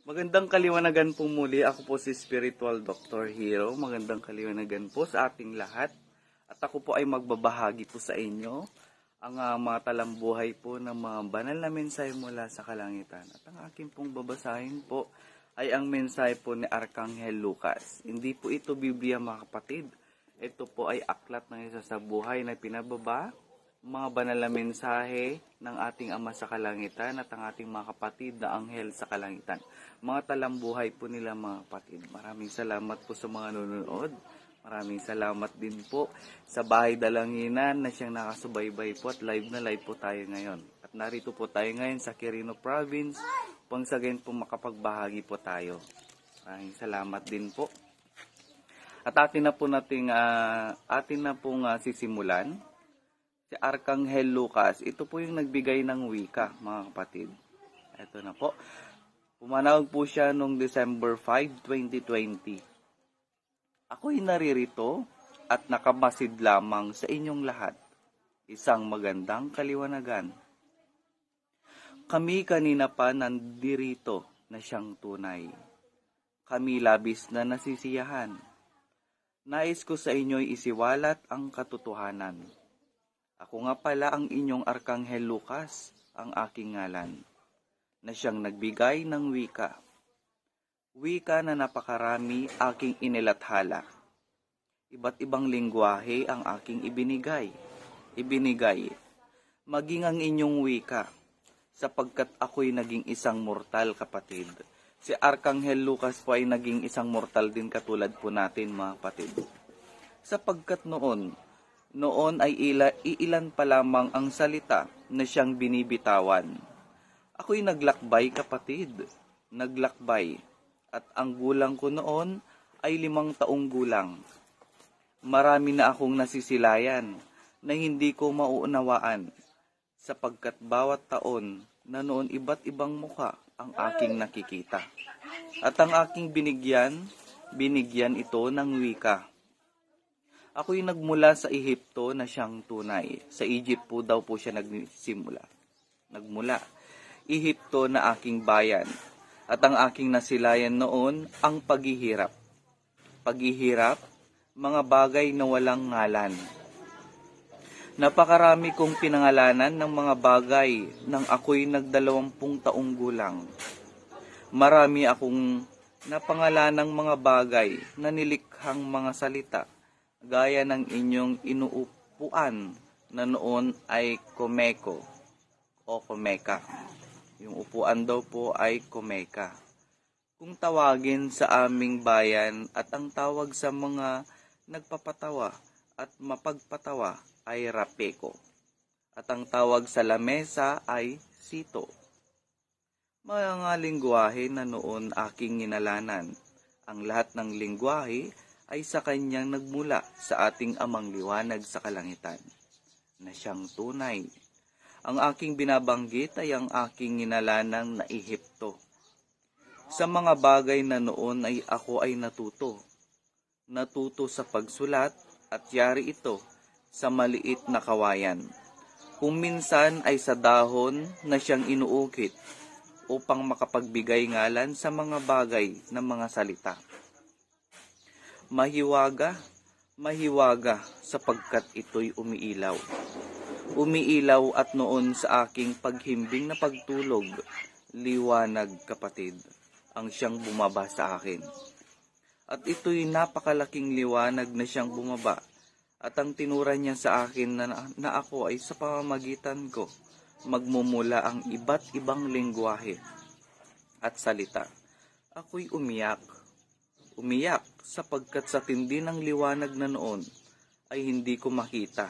Magandang kaliwanagan po muli. Ako po si Spiritual Dr. Hero. Magandang kaliwanagan po sa ating lahat. At ako po ay magbabahagi po sa inyo ang ah, mga talambuhay po ng mga banal na mensahe mula sa kalangitan. At ang aking pong babasahin po ay ang mensahe po ni Arkanghel Lucas. Hindi po ito Biblia mga kapatid. Ito po ay aklat ng isa sa buhay na pinababa mga banal na mensahe ng ating Ama sa Kalangitan at ang ating mga kapatid na anghel sa kalangitan. Mga talambuhay po nila mga kapatid. Maraming salamat po sa mga nanonood. Maraming salamat din po sa Bahay Dalanginan na siyang nakasubaybay po at live na live po tayo ngayon. At narito po tayo ngayon sa Quirino Province sa gayon po makapagbahagi po tayo. Maraming salamat din po. At atin na po nating ah, atin na pong ah, sisimulan si Arkanghel Lucas. Ito po yung nagbigay ng wika, mga kapatid. Ito na po. Pumanawag po siya noong December 5, 2020. Ako'y naririto at nakamasid lamang sa inyong lahat. Isang magandang kaliwanagan. Kami kanina pa nandirito na siyang tunay. Kami labis na nasisiyahan. Nais ko sa inyo'y isiwalat ang katotohanan. Ako nga pala ang inyong Arkanghel Lucas, ang aking ngalan, na siyang nagbigay ng wika. Wika na napakarami aking inilathala. Iba't ibang lingwahe ang aking ibinigay. Ibinigay, maging ang inyong wika, sapagkat ako'y naging isang mortal kapatid. Si Arkanghel Lucas po ay naging isang mortal din katulad po natin mga kapatid. Sapagkat noon, noon ay ila, iilan pa lamang ang salita na siyang binibitawan. Ako'y naglakbay kapatid, naglakbay, at ang gulang ko noon ay limang taong gulang. Marami na akong nasisilayan na hindi ko mauunawaan, sapagkat bawat taon na noon iba't ibang muka ang aking nakikita. At ang aking binigyan, binigyan ito ng wika. Ako'y nagmula sa Ehipto na siyang tunay. Sa Egypt po daw po siya nagsimula. Nagmula. Ehipto na aking bayan. At ang aking nasilayan noon, ang paghihirap. Paghihirap, mga bagay na walang ngalan. Napakarami kong pinangalanan ng mga bagay nang ako'y nagdalawampung taong gulang. Marami akong napangalanang mga bagay na nilikhang mga salita gaya ng inyong inuupuan na noon ay komeko o komeka. Yung upuan daw po ay komeka. Kung tawagin sa aming bayan at ang tawag sa mga nagpapatawa at mapagpatawa ay rapeko. At ang tawag sa lamesa ay sito. Mga lingwahe na noon aking inalanan. Ang lahat ng lingwahe ay sa kanyang nagmula sa ating amang liwanag sa kalangitan, na siyang tunay. Ang aking binabanggit ay ang aking inalanang na Ehipto. Sa mga bagay na noon ay ako ay natuto. Natuto sa pagsulat at yari ito sa maliit na kawayan. Kung minsan ay sa dahon na siyang inuukit upang makapagbigay ngalan sa mga bagay ng mga salita mahiwaga, mahiwaga sapagkat ito'y umiilaw. Umiilaw at noon sa aking paghimbing na pagtulog, liwanag kapatid, ang siyang bumaba sa akin. At ito'y napakalaking liwanag na siyang bumaba at ang tinura niya sa akin na, na ako ay sa pamamagitan ko magmumula ang iba't ibang lingwahe at salita. Ako'y umiyak umiyak sapagkat sa tindi ng liwanag na noon ay hindi ko makita.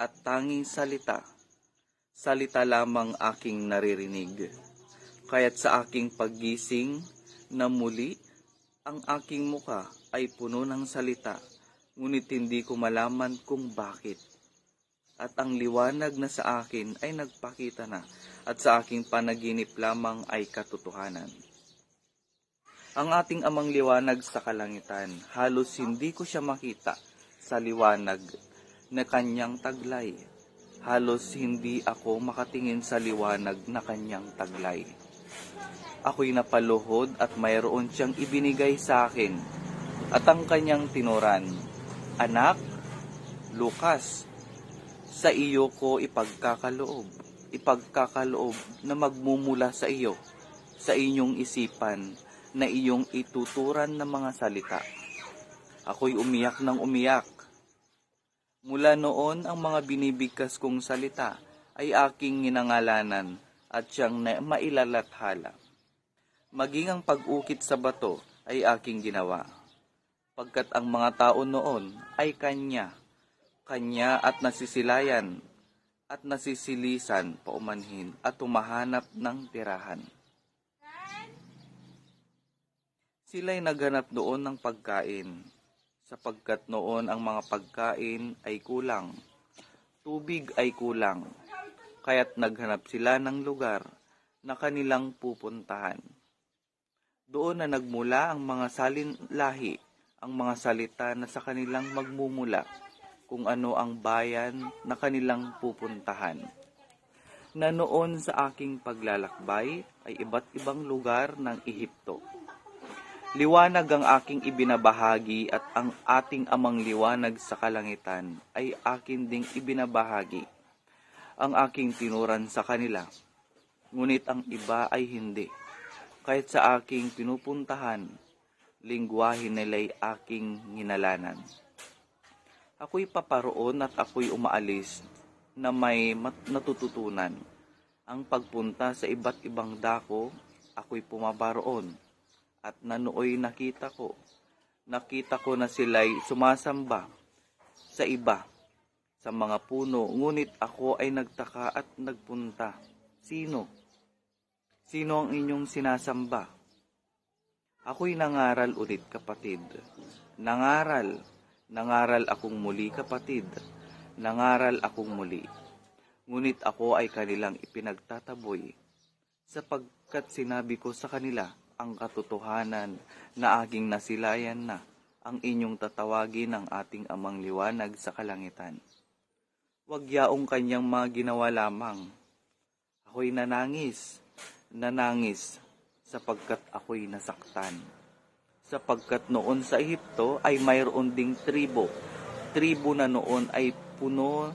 At tanging salita, salita lamang aking naririnig. Kaya't sa aking paggising na muli, ang aking muka ay puno ng salita, ngunit hindi ko malaman kung bakit. At ang liwanag na sa akin ay nagpakita na, at sa aking panaginip lamang ay katotohanan. Ang ating amang liwanag sa kalangitan, halos hindi ko siya makita sa liwanag na kanyang taglay. Halos hindi ako makatingin sa liwanag na kanyang taglay. Ako'y napaluhod at mayroon siyang ibinigay sa akin. At ang kanyang tinuran, Anak, Lukas, sa iyo ko ipagkakaloob, ipagkakaloob na magmumula sa iyo, sa inyong isipan, na iyong ituturan ng mga salita. Ako'y umiyak ng umiyak. Mula noon ang mga binibigkas kong salita ay aking ginangalanan at siyang mailalathala. Maging ang pag-ukit sa bato ay aking ginawa. Pagkat ang mga tao noon ay kanya, kanya at nasisilayan at nasisilisan paumanhin at tumahanap ng tirahan. Sila'y naghanap doon ng pagkain, sapagkat noon ang mga pagkain ay kulang, tubig ay kulang, kaya't naghanap sila ng lugar na kanilang pupuntahan. Doon na nagmula ang mga salin lahi, ang mga salita na sa kanilang magmumula, kung ano ang bayan na kanilang pupuntahan. Na noon sa aking paglalakbay ay iba't ibang lugar ng Ehipto. Liwanag ang aking ibinabahagi at ang ating amang liwanag sa kalangitan ay akin ding ibinabahagi. Ang aking tinuran sa kanila, ngunit ang iba ay hindi. Kahit sa aking pinupuntahan, lingwahe nila'y aking nginalanan. Ako'y paparoon at ako'y umaalis na may natututunan. Ang pagpunta sa iba't ibang dako, ako'y pumabaroon at nanooy nakita ko. Nakita ko na sila'y sumasamba sa iba, sa mga puno, ngunit ako ay nagtaka at nagpunta. Sino? Sino ang inyong sinasamba? Ako'y nangaral ulit kapatid. Nangaral, nangaral akong muli kapatid. Nangaral akong muli. Ngunit ako ay kanilang ipinagtataboy sapagkat sinabi ko sa kanila ang katotohanan na aking nasilayan na ang inyong tatawagin ng ating amang liwanag sa kalangitan. Huwag yaong kanyang mga ginawa lamang. Ako'y nanangis, nanangis sapagkat ako'y nasaktan. Sapagkat noon sa Ehipto ay mayroon ding tribo. Tribo na noon ay puno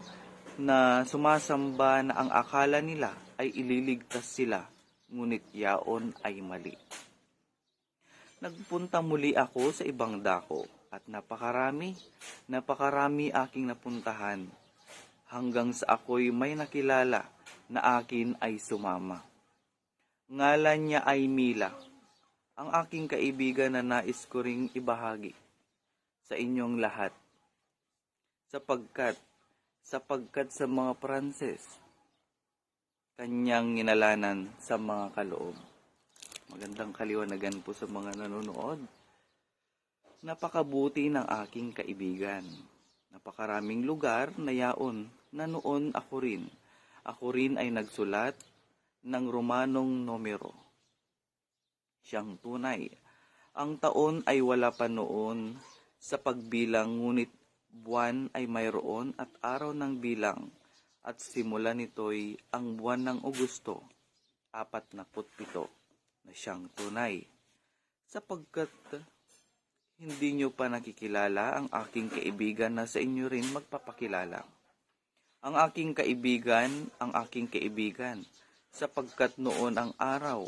na sumasamba na ang akala nila ay ililigtas sila, ngunit yaon ay mali. Nagpunta muli ako sa ibang dako at napakarami, napakarami aking napuntahan hanggang sa ako'y may nakilala na akin ay sumama. Ngalan niya ay Mila, ang aking kaibigan na nais ko ring ibahagi sa inyong lahat. Sapagkat, sapagkat sa mga Pranses, kanyang inalanan sa mga kaloob. Magandang kaliwanagan po sa mga nanonood. Napakabuti ng aking kaibigan. Napakaraming lugar na yaon na noon ako rin. Ako rin ay nagsulat ng Romanong numero. Siyang tunay. Ang taon ay wala pa noon sa pagbilang ngunit buwan ay mayroon at araw ng bilang at simula nito'y ang buwan ng Augusto, apat na siyang tunay. Sapagkat hindi nyo pa nakikilala ang aking kaibigan na sa inyo rin magpapakilala. Ang aking kaibigan, ang aking kaibigan, sapagkat noon ang araw,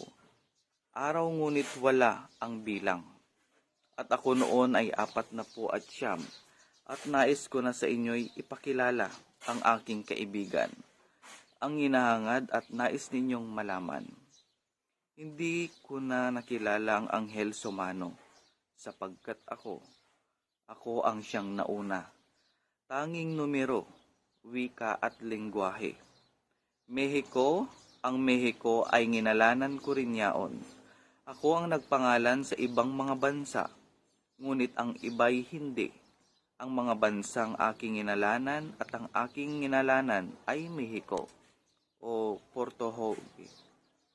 araw ngunit wala ang bilang. At ako noon ay apat na po at siyam, at nais ko na sa inyo'y ipakilala ang aking kaibigan. Ang hinahangad at nais ninyong malaman. Hindi ko na nakilala ang anghel sumano, sapagkat ako, ako ang siyang nauna. Tanging numero, wika at lengguwahe. Mexico, ang Mexico ay nginalanan ko rin yaon. Ako ang nagpangalan sa ibang mga bansa, ngunit ang iba'y hindi. Ang mga bansang aking inalanan at ang aking inalanan ay Mexico o Porto Hoge.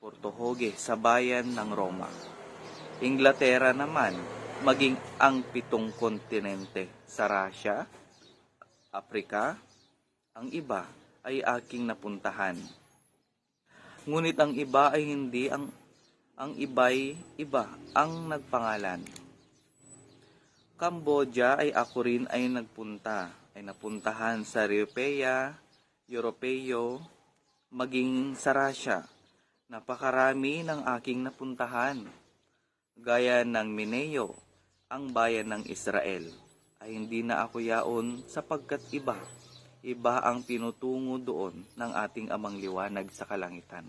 Porto Hoge sa bayan ng Roma. Inglaterra naman, maging ang pitong kontinente sa Russia, Africa, ang iba ay aking napuntahan. Ngunit ang iba ay hindi ang ang iba'y iba ang nagpangalan. Cambodia ay ako rin ay nagpunta, ay napuntahan sa Europea, Europeo, maging sa Russia. Napakarami ng aking napuntahan. Gaya ng Mineo, ang bayan ng Israel, ay hindi na ako yaon sapagkat iba. Iba ang tinutungo doon ng ating amang liwanag sa kalangitan.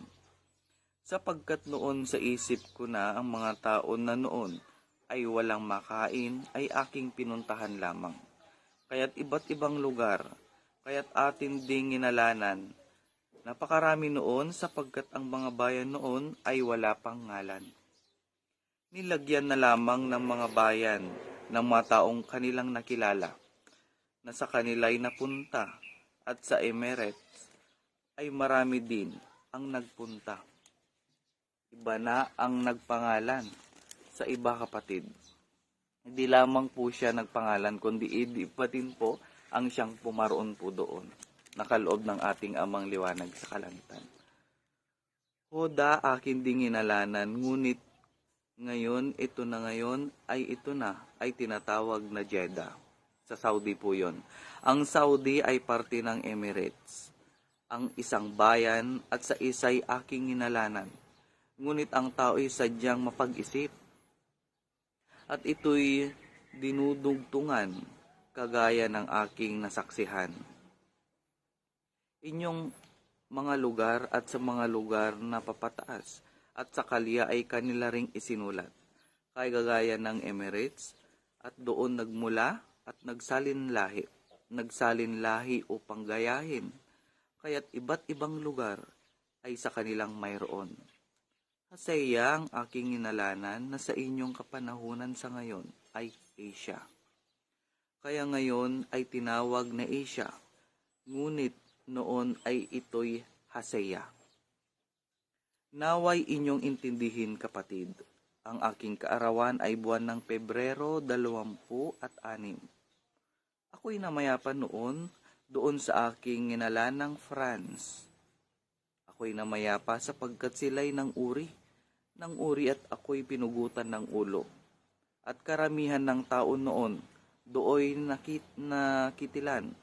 Sapagkat noon sa isip ko na ang mga taon na noon ay walang makain ay aking pinuntahan lamang. Kaya't iba't ibang lugar, kaya't atin ding inalanan. Napakarami noon sapagkat ang mga bayan noon ay wala pang ngalan. Nilagyan na lamang ng mga bayan ng mga taong kanilang nakilala na sa kanila'y napunta at sa Emirates ay marami din ang nagpunta. Iba na ang nagpangalan sa iba kapatid. Hindi lamang po siya nagpangalan, kundi iba din po ang siyang pumaroon po doon, nakaloob ng ating amang liwanag sa kalangitan. Hoda akin ding inalanan, ngunit ngayon, ito na ngayon, ay ito na, ay tinatawag na Jeddah. Sa Saudi po yon. Ang Saudi ay parte ng Emirates. Ang isang bayan at sa isa'y aking inalanan. Ngunit ang tao ay sadyang mapag-isip. At ito'y dinudugtungan kagaya ng aking nasaksihan. Inyong mga lugar at sa mga lugar na papataas at sa kalya ay kanila ring isinulat. Kay gagaya ng Emirates at doon nagmula at nagsalin lahi, nagsalin lahi upang gayahin. Kaya't iba't ibang lugar ay sa kanilang mayroon. Kasaya ang aking inalanan na sa inyong kapanahunan sa ngayon ay Asia. Kaya ngayon ay tinawag na Asia, ngunit noon ay ito'y Haseya. Naway inyong intindihin kapatid, ang aking kaarawan ay buwan ng Pebrero 20 at 6. Ako'y namayapan noon doon sa aking nginalanang France. Ako'y namayapa sapagkat sila'y ng uri, ng uri at ako'y pinugutan ng ulo. At karamihan ng tao noon, dooy nakit, nakitilan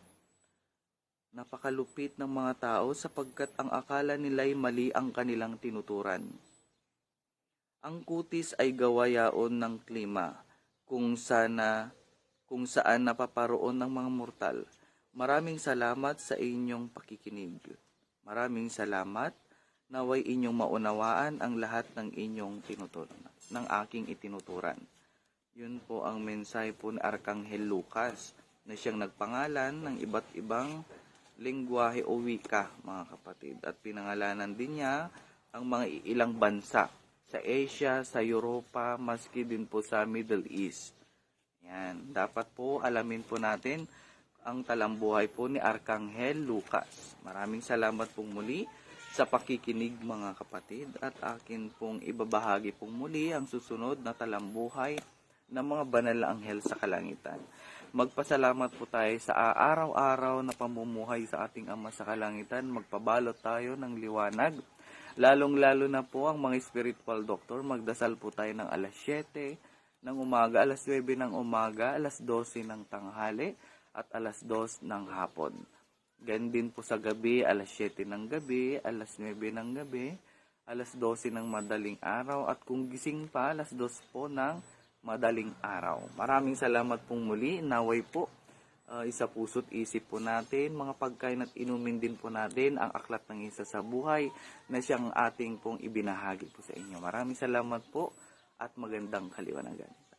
Napakalupit ng mga tao sapagkat ang akala nila'y mali ang kanilang tinuturan. Ang kutis ay gawayaon ng klima kung sana kung saan napaparoon ng mga mortal. Maraming salamat sa inyong pakikinig. Maraming salamat naway inyong maunawaan ang lahat ng inyong tinuturan, ng aking itinuturan. Yun po ang mensahe po ni Arkanghel Lucas na siyang nagpangalan ng iba't ibang lingwahe o wika, mga kapatid. At pinangalanan din niya ang mga ilang bansa sa Asia, sa Europa, maski din po sa Middle East. Yan. Dapat po alamin po natin ang talambuhay po ni Arkanghel Lucas. Maraming salamat pong muli sa pakikinig mga kapatid at akin pong ibabahagi pong muli ang susunod na talambuhay ng mga banal na anghel sa kalangitan. Magpasalamat po tayo sa araw-araw na pamumuhay sa ating Ama sa Kalangitan. Magpabalot tayo ng liwanag. Lalong-lalo na po ang mga spiritual doctor. Magdasal po tayo ng alas 7 ng umaga, alas 9 ng umaga, alas 12 ng tanghali, at alas 2 ng hapon. Ganyan din po sa gabi, alas 7 ng gabi, alas 9 ng gabi, alas 12 ng madaling araw, at kung gising pa, alas 2 po ng madaling araw. Maraming salamat pong muli. Naway po, uh, isa puso't isip po natin, mga pagkain at inumin din po natin ang aklat ng isa sa buhay na siyang ating pong ibinahagi po sa inyo. Maraming salamat po at magandang kaliwanagan.